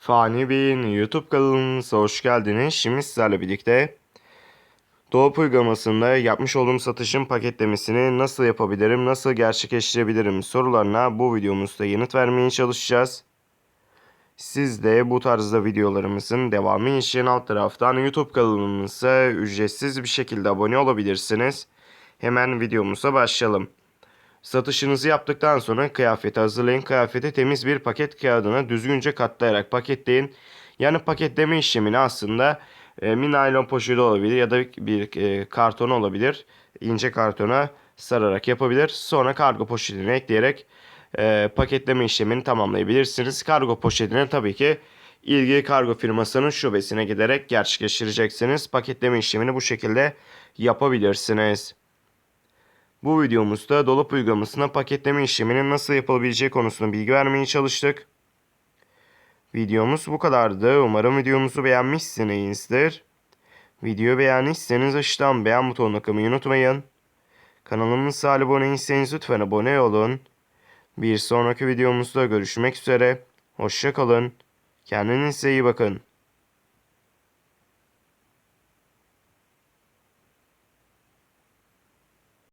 Fani Bey'in YouTube kanalımıza hoş geldiniz. Şimdi sizlerle birlikte Dolap uygulamasında yapmış olduğum satışın paketlemesini nasıl yapabilirim, nasıl gerçekleştirebilirim sorularına bu videomuzda yanıt vermeye çalışacağız. Siz de bu tarzda videolarımızın devamı için alt taraftan YouTube kanalımıza ücretsiz bir şekilde abone olabilirsiniz. Hemen videomuza başlayalım. Satışınızı yaptıktan sonra kıyafeti hazırlayın. Kıyafeti temiz bir paket kağıdına düzgünce katlayarak paketleyin. Yani paketleme işlemini aslında e, bir poşeti olabilir ya da bir e, karton olabilir. İnce kartona sararak yapabilir. Sonra kargo poşetine ekleyerek e, paketleme işlemini tamamlayabilirsiniz. Kargo poşetine tabii ki ilgili kargo firmasının şubesine giderek gerçekleştireceksiniz. Paketleme işlemini bu şekilde yapabilirsiniz. Bu videomuzda dolap uygulamasına paketleme işleminin nasıl yapılabileceği konusunda bilgi vermeye çalıştık. Videomuz bu kadardı. Umarım videomuzu beğenmişsinizdir. Videoyu beğendiyseniz aşağıdan beğen butonuna kılmayı unutmayın. Kanalımıza abone değilseniz lütfen abone olun. Bir sonraki videomuzda görüşmek üzere. Hoşçakalın. Kendinize iyi bakın.